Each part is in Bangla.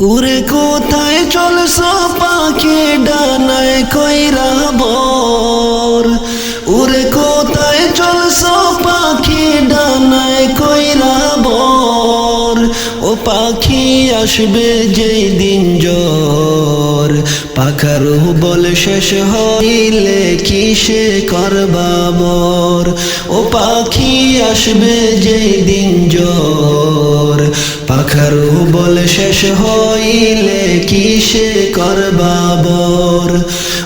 উরে কোথায় চলছ পাখি ডানায় কইরা বর। উরে কোথায় চলছ পাখি ডানায় কইরা বর। ও পাখি আসবে যেই দিন জ্বর। পাখারু বলে শেষ হইলে কিসে করবা বর? ও পাখি আসবে যেই দিন জ্বর। পাখারু বলে শেষ হইলে কিসে করবা বর?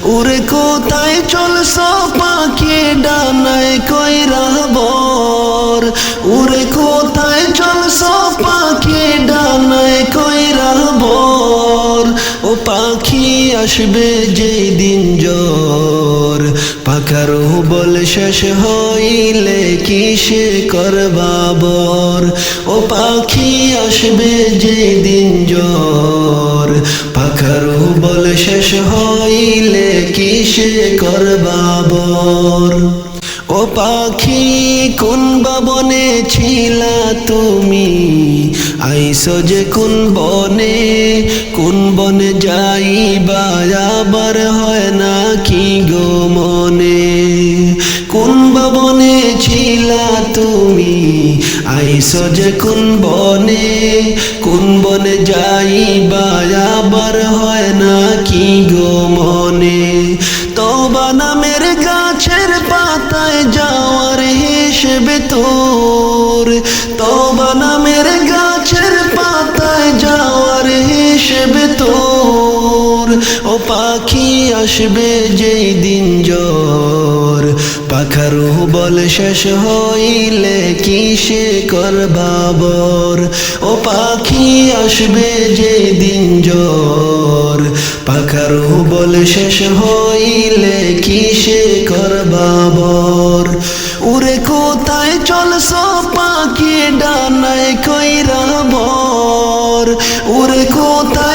উরে কোথায় চলছ পাখি ডানায় কইরা বর? উরে কোথায় চলছ পাখি ডানায় কইরা বর? ও পাখি আসবে যেই দিন জ্বর। পাখারু বলে শেষ হইলে কিসে করবা বর ও পাখি আসবে যেই দিন জ্বর পাখারু বলে শেষ হইলে কিসে করবা বর ও পাখি, কোন বাবনে ছিলা তুমি? আইসো যে কোন বনে কোন বনে যাইবা? আবার হয় না কি গো তুমি, আইসো যে কোন বনে কোন বনে যাই আবার হয় না কি গো মনে? তোবা নামের গাছের পাতায় যাওয়ার হিসেবে তোর। তোবা নামের গাছের পাতায় যাওয়ার হিসেবে তোর। ও পাখি আসবে যেই দিন জ্বর। পাখারু বল শেষ হইলে কিসে করবা বর? ও পাখি আসবে যেই দিন জ্বর। পাখারু বল শেষ হইলে কিসে করবা বর? উরে কোথায় চলছ পাখি ডানায় কইরা বর? উরে কোথায়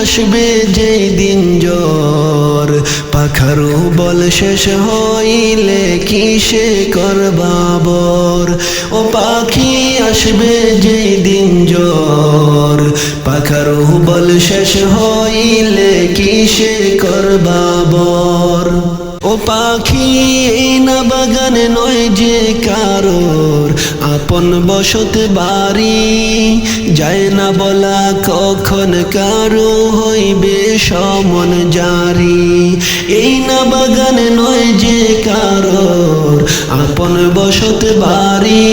আসবে যে দিন জ্বর। পাখারু বল শেষ হইলে কিসে কর বাবর ও পাখি আসবে যে দিন জ্বর। পাখারু বল শেষ হইলে কিসে কর বর? ও পাখি, এই না বাগানে নয় যে কারোর। আপন বসত বাড়ি, যায় না বলা কখন কারও হইবে সমন জারি। এই না বাগানে নয় যে কারোর, আপন বসত বাড়ি,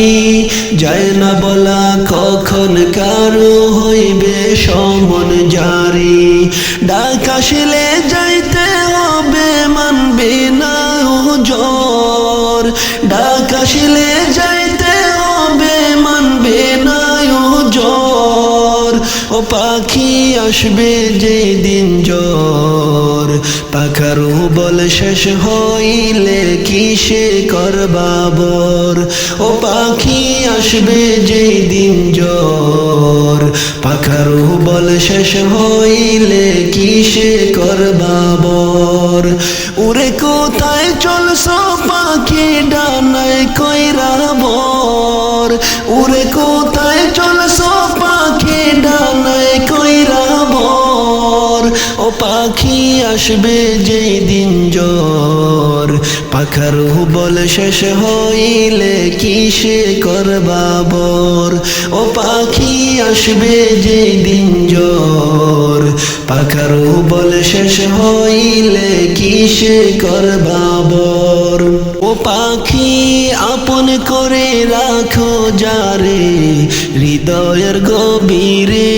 যায় না বলা কখন কারও হইবে সমন জারি। ডাক আসলে যাইতে ডাক আসলে যাইতে হবে, মানবে না ও জ্বর। ও পাখি আসবে যে দিন জ্বর। পাখারু বল শেষ হইলে কিসে করবা বর? ও পাখি আসবে যে দিন জ্বর। পাখারু বল শেষ হইলে কিসে করবা বর? উরে কোথায় চলছ পাখি ডানায় কইরা বর উরে কোথায় চলছ পাখি ডানায় কইরা বর। ও পাখি আসবে যেই দিন জ্বর, পাখারু বল শেষ হইলে কিসে করবা বর? ও পাখি আসবে যেই দিন জ্বর, পাখারু বল শেষ হইলে কিসে করবা বর? পাখি আপন করে রাখো যারে, হৃদয়ের গভীরে।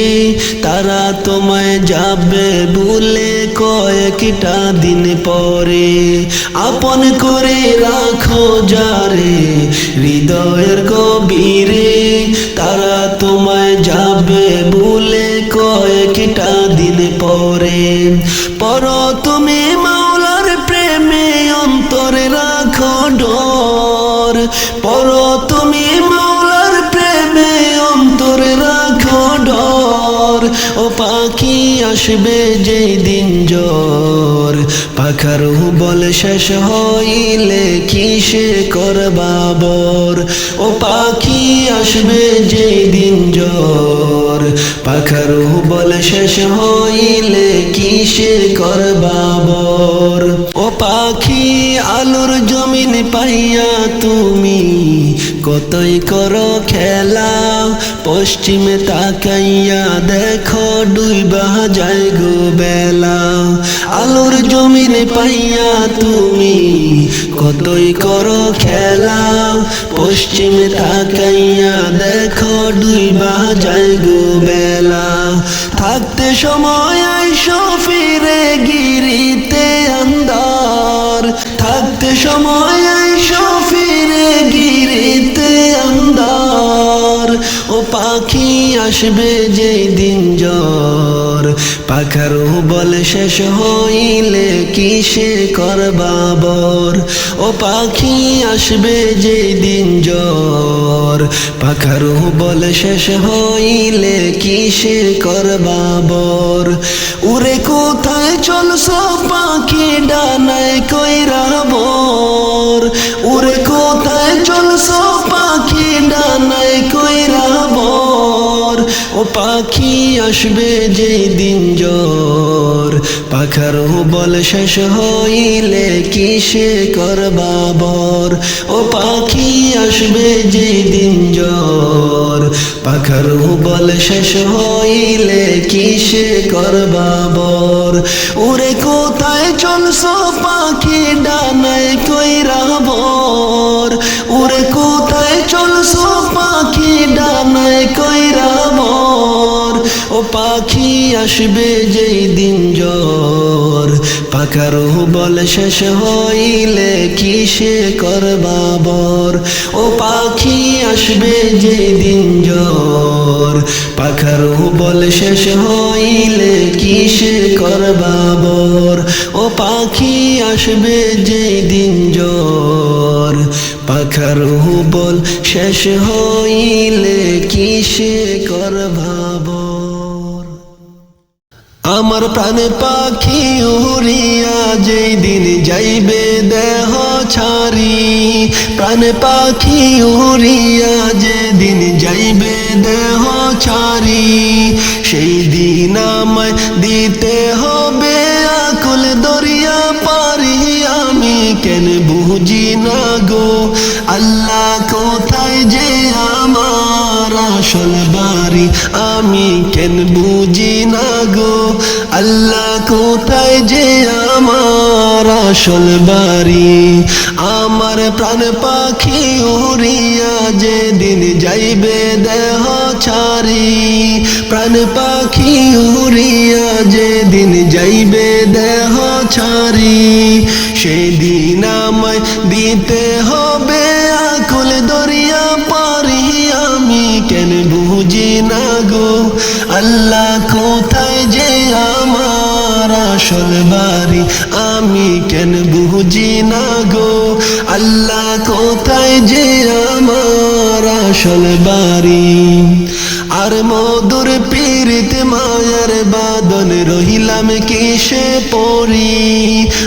তারা তোমায় যাবে বলে কয়েকটা দিন পরে। আপন করে রাখো যারে, হৃদয়ের গভীরে। তারা তোমায় যাবে বলে কয়েকটা দিন পরে। পর তুমি মাওলার আসবে যে দিন জ্বর পাখার বল শেষ হইলে কিসে করবা বর? ও পাখি আসবে যে দিন জ্বর পাখার বল শেষ হইলে কিসে করবা বর? ও পাখি আলুর জমিন পাইয়া তুমি কতই করো খেলা পশ্চিমে তাকাইয়া দেখো ডুইবা যায় গো বেলা আলুর জমিন পাইয়া তুমি কতই করো খেলা পশ্চিমে তাকাইয়া দেখো ডুইবা যায় গো বেলা থাকতে সময় আইসো ফিরে গিরিতে আন্দার থাকতে সময় আসবে যে দিন জ্বর। পাখার বল শেষ হইলে কিসে করবা বর? ও পাখি আসবে যে দিন জ্বর। পাখার বল শেষ হইলে কিসে করবা বর? উরে কোথায় চলছো পাখি ডানায় ও পাখি আসবে যে দিন জ্বর। পাখার বল শেষ হইলে কিসে করবা বর? ও পাখি আসবে যে দিন জ্বর। পাখার বল শেষ হইলে কিসে করবা বর? উরে কোথায় চলছো পাখি ডানায় কইরা বর? উরে কোথায় চলছো পাখি ডানায় বর ও পাখি আসবে যেই দিন জ্বর। পাখার বল শেষ হইলে কিসে করবা বর? ও পাখি আসবে যেই দিন জ্বর। পাখার বল শেষ হইলে কিসে করবা বর? ও পাখি আসবে যেই দিন জ্বর। পাখার বল শেষ হইলে কিসে করবা বর? আমার প্রাণে পাখি উড়িয়া যেই দিন যাইবে দেহ ছাড়ি। প্রাণে পাখি উড়িয়া যে দিন যাইবে দেহ ছাড়ি। সেই দিন আমায় দিতে হবে আকুল দরিয়া পারি। আমি কেন বুঝি না গো? আল্লাহ কোথায় যে আমার আসল বাড়ি, আমি কেন বুঝি না গো? আল্লাহ কোথায় যে আমার আসল বাড়ি? আমার প্রাণ পাখি উড়িয়া যে দিন যাইবে দেহ ছাড়ি। প্রাণ পাখি উড়িয়া যে দিন যাইবে দেহ ছাড়ি। সেদিন আমায় দিতে হবে আকুল দরিয়া না গো, আল্লাহ কোথায় যে আমার আসল বাড়ি? আমি কেন বুঝি না গো, আল্লাহ কোথায় যে আমার আসল বাড়ি? আর মধুর পীড়িত মায়ার বাদন রহিলাম কিসে পড়ি?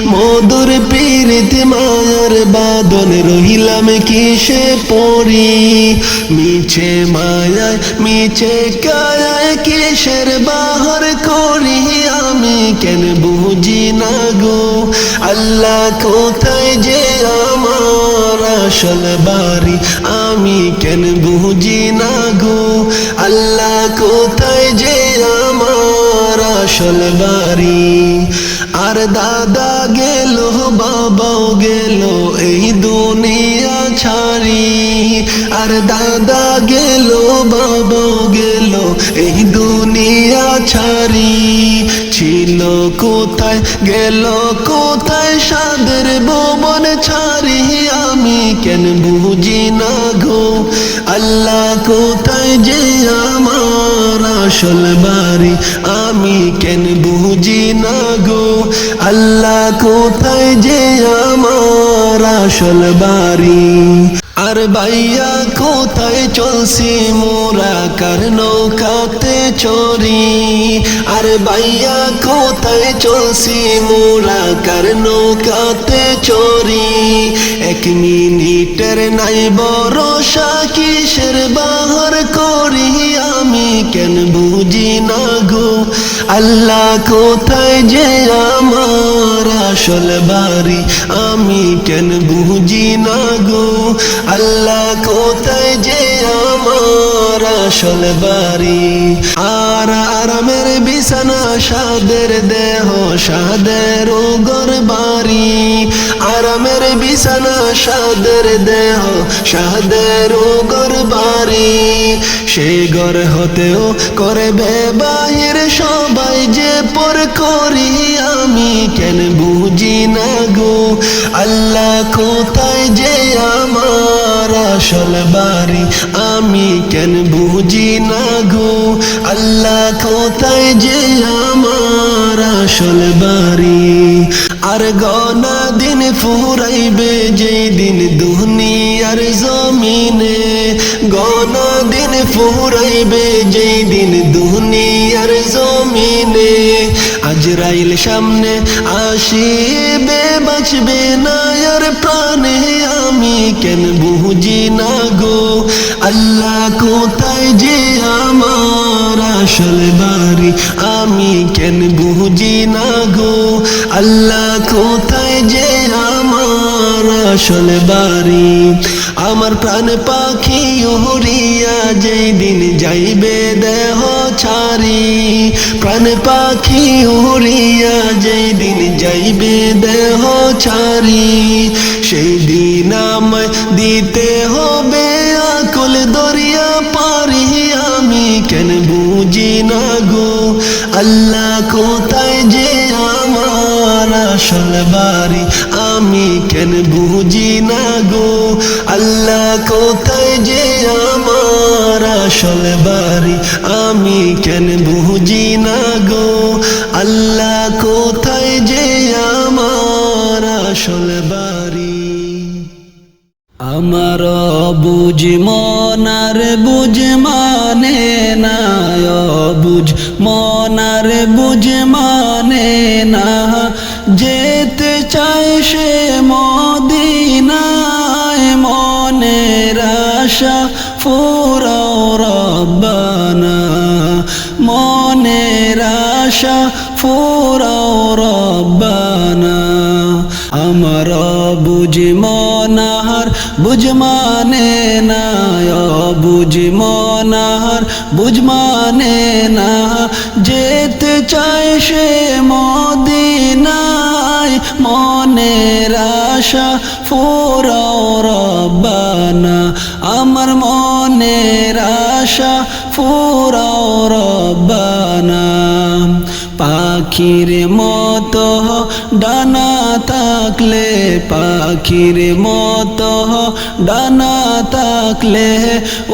মধুর পীড়িত মায়ার বাদন রহিলাম কিসে পড়ি মিছে মায়ায়, মিছে কায়ায় কিসের বাহার করি? আমি কেন বুঝি না গো? আল্লাহ কোথায় যে আমার আসল বাড়ি? আমি কেন বুঝি না গো? আল্লাহ কোথায় যে আমার আসল বাড়ি? আর দাদা বাবাও গেল এই দুনিয়া ছাড়ি। আর দাদা গেল, বাবাও গেল এই দুনিয়া ছাড়ি। ছিল কোথায়, গেল কোথায় সাদের বোমন ছাড়ি? আমি কেন বুঝি না গো। আল্লাহ কোথায় যে আমার আসল বাড়ি? আমি কেন বুঝি না গো। আল্লাহ কোথায় যে আমার আসল বাড়ি? আর বাইয়া কোথায় চলছি মোরা? কার নৌকাতে চরি আর বাইয়া কোথায় চলছি মোরা? কার নৌকাতে চরি এক মিনিটের নাই বরসা কিসের বাহার করি আমি? কেন বুঝি না গো? আল্লাহ কোথায় যে আমার আসল বাড়ি? আমি কেন বুঝি না গো? আল্লাহ কোথায় যে আমার আসল বাড়ি? আর আরামের বিছানা, সাদের দেহ, সাদের গর বাড়ি। আরামের বিছানা, সাদের দেহ, সাদের গর বাড়ি। সে ঘর হতেও করবে বাহির পর করি আমি কেন বুঝি না গো? আল্লাহ কোথায় যে আমার আসল বাড়ি? আমি কেন বুঝি না গো? আল্লাহ কোথায় যে আমার আসল বাড়ি? আর গনা দিন ফুরাইবে যেই দিন দুনিয়ার জমিনে। গনা দিন ফুরাইবে যেই দিন জমিনে আজরাইল সামনে আসিবে, বাঁচবে না প্রাণে। আমি কেন বুঝি না গো? আল্লাহ কোথায় যে আমার আসল বাড়ি? আমি কেন বুঝি না গো? আল্লাহ কোথায় আসল বাড়ি। আমার প্রাণ পাখি উড়িয়া যেই দিন যাইবে দেহ ছাড়ি। প্রাণ পাখি উড়িয়া যেই দিন যাইবে দেহ ছাড়ি। সেই দিন আমায় দিতে হবে আকুল দরিয়া পারি। আমি কেন বুঝি না গো? আল্লাহ কোথায় যে আমার আসল বাড়ি? আমি কেন বুঝি না গো? আল্লাহ কোথায় যে আমার আসল বাড়ি? আমি কেন বুঝি না গো? আল্লাহ কোথায় যে আমার আসল বাড়ি? আমার বুঝ মনার বুঝ মানে না বুঝ মনার বুঝ মানে না। যেতে চায় সে মদিনায় মনের আশা, ফুরাও রব্বানা। মনের আশা, ফুরাও রব্বানা। আমার বুঝ মনাহার, বুঝ মানে না বুঝ মনাহার, বুঝ মানে না যেতে চায় সে মদিনায় মনের আশা ফুরাও রব্বানা। আমার মনের আশা ফুরাও রব্বানা। পাখির মতো ডানা থাকলে, পাখির মতো ডানা থাকলে,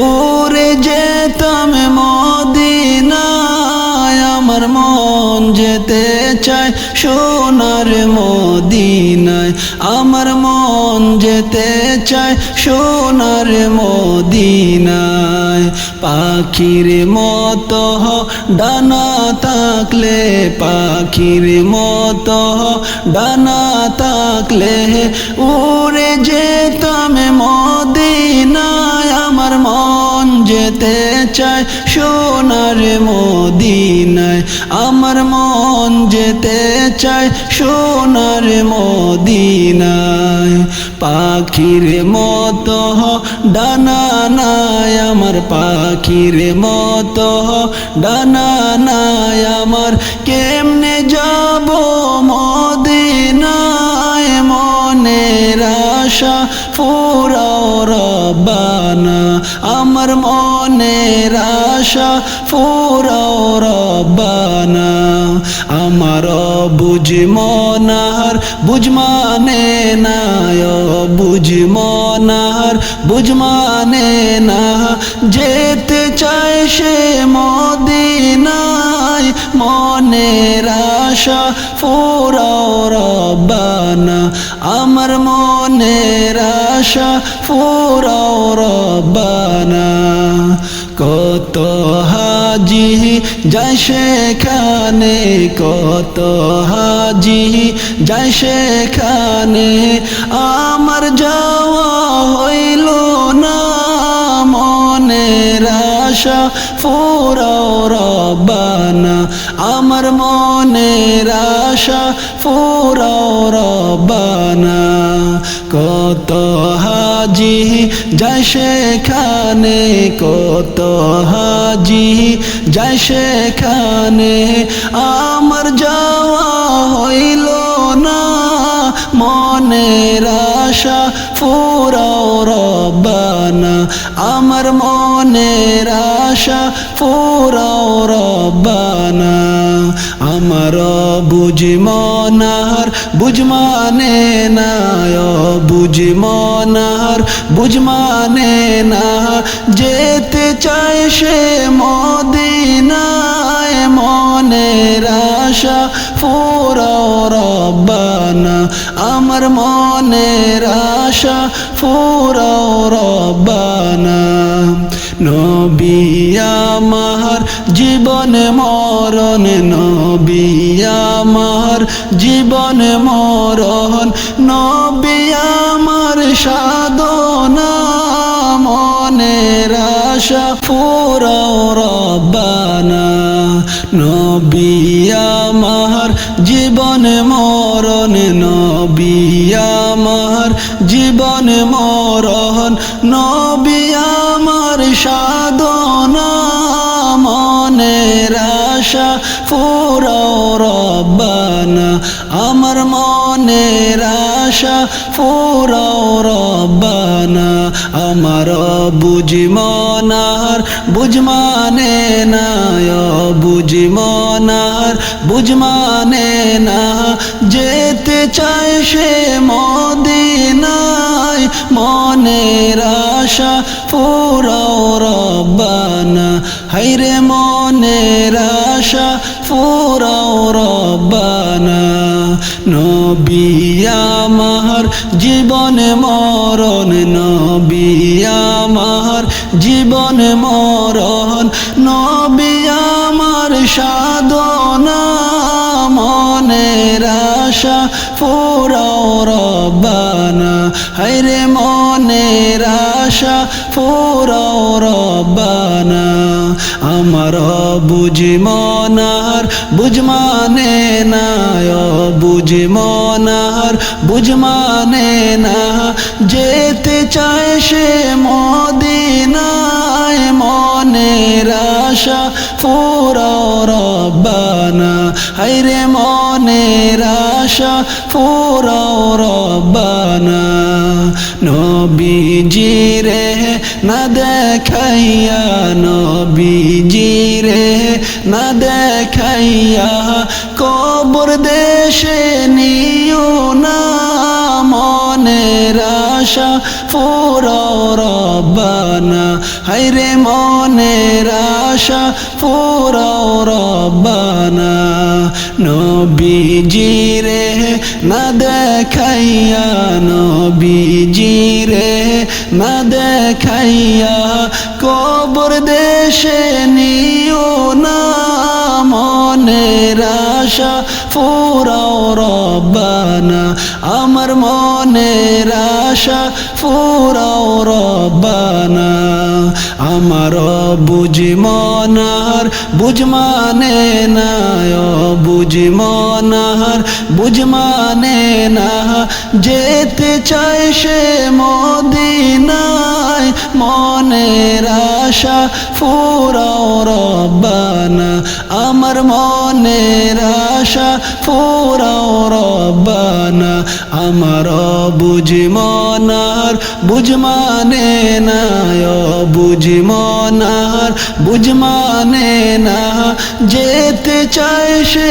উড়ে যেতাম মদিনায় আমার মন যেতে চায় সোনার মদিনায়। আমার মন যেতে চায় সোনার মদিনায়। পাখির মতো ডানা থাকলে পাখির মতো ডানা থাকলে উড়ে যেতাম মদিনায়। আমার মন যেতে চায় সোনার মদিনায়। আমার মন যেতে চায় সোনার মদিনায়। পাখির মতো ডানা নাই আমার পাখির মতো ডানা নাই আমার কেমনে যাব মদিনায় মনের আশা? ফুরাও রব্বানা, আমার মনের আশা। ফুরাও রব্বানা। আমার বুঝ মনার, বুঝ মানে না বুঝ মনার, বুঝ মানে না। যেতে চায় সে মদিনায়, মনের আশা ফুরাও রব্বানা আমার মনের আশা ফুরাও রব্বানা কত হাজি যায় সেখানে কত হাজি, যায় সেখানে আমার যাওয়া হইল না। মনের আশা ফুরাও রব্বানা, আমার মনের আশা ফুরাও রব্বানা। কত হাজি যায় সেখানে কত হাজি যায় সেখানে আমার যাওয়া হইল না। মনের আশা ফুরাও রব্বানা, আমার মনের আশা ফুরাও রব্বানা। আমার বুঝি মনার, বুঝ মানে না বুঝ মনার, বুঝ মানে না। যেতে চায় সে মদিনায় মনের আশা ফুরাও রব্বানা, আমার মনের আশা ফুরাও রব্বানা। নবিয়া মাহার জীবন মরণ নবিয়া মাহার জীবন মরণ নবিয়া মার সাধনা মনের আশা ফুরাও নবিয়া মাহার জীবন মরণ নবিয়া মাহার জীবন মরণ নবিয়া মার সাধনা মনের আশা ফুরাও রব্বানা। আমার মনের আশা ফুরাও রব্বানা। আমার বুঝি মনার, বুঝ মানে না বুঝি মনার, বুঝ মানে না। যেতে চায় সে মদিনায় মনের আশা ফুরাও রব্বানা। হাইরে মনের আশা ফুরাও রব্বানা। নবিয়া মাহার জীবন মরণ নবিয়া মাহার জীবন মরণ। নবিয়া মার সাধনা, মনের আশা ফুরাও রব্বানা। হাইরে মনের আশা ফুরাও রব্বানা আমার বুঝি মনার, বুঝ মানে না বুঝি মনার, বুঝ মানে না। যেতে চায় সে মদিনায় মনের আশা, ফুরাও রব্বানা হাইরে মনের আশা, ফুরাও রব্বানা। নবীজি রে না দেখাইয়া নবীজি রে না দেখাইয়া কবর দেশে নিও না মনে রাশা ফোর রবানা হাইরে মনের আশা ফুরাও রব্বানা রে, না দেখাইয়া নবীজি রে, না দেখাইয়া কবর দেশে নিও না, মনের আশা ফুরাও রব্বানা, আমার মনের আশা ফুরাও রব্বানা। আমার বুঝি মনার, বুঝ মানে না বুঝি মনার, বুঝ মানে না। যেতে চায় সে মদিনায় মনের আশা ফুরাও রব্বানা। আমার মনের আশা ফুরাও রব্বানা। আমার বুঝি মনার, বুঝ মানে না বুঝি মনার, বুঝ মানে না। যেতে চায় সে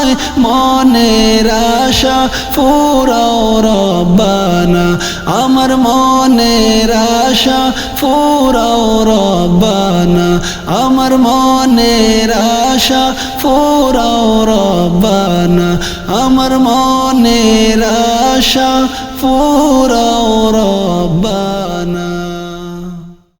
মদিনায় মনের আশা ফুরাও রব্বানা। আমার মনের আশা ফুরাও রব্বানা। আমার মনের আশা ফুরাও রব্বানা। আমার মনের আশা পুরাও রব্বানা।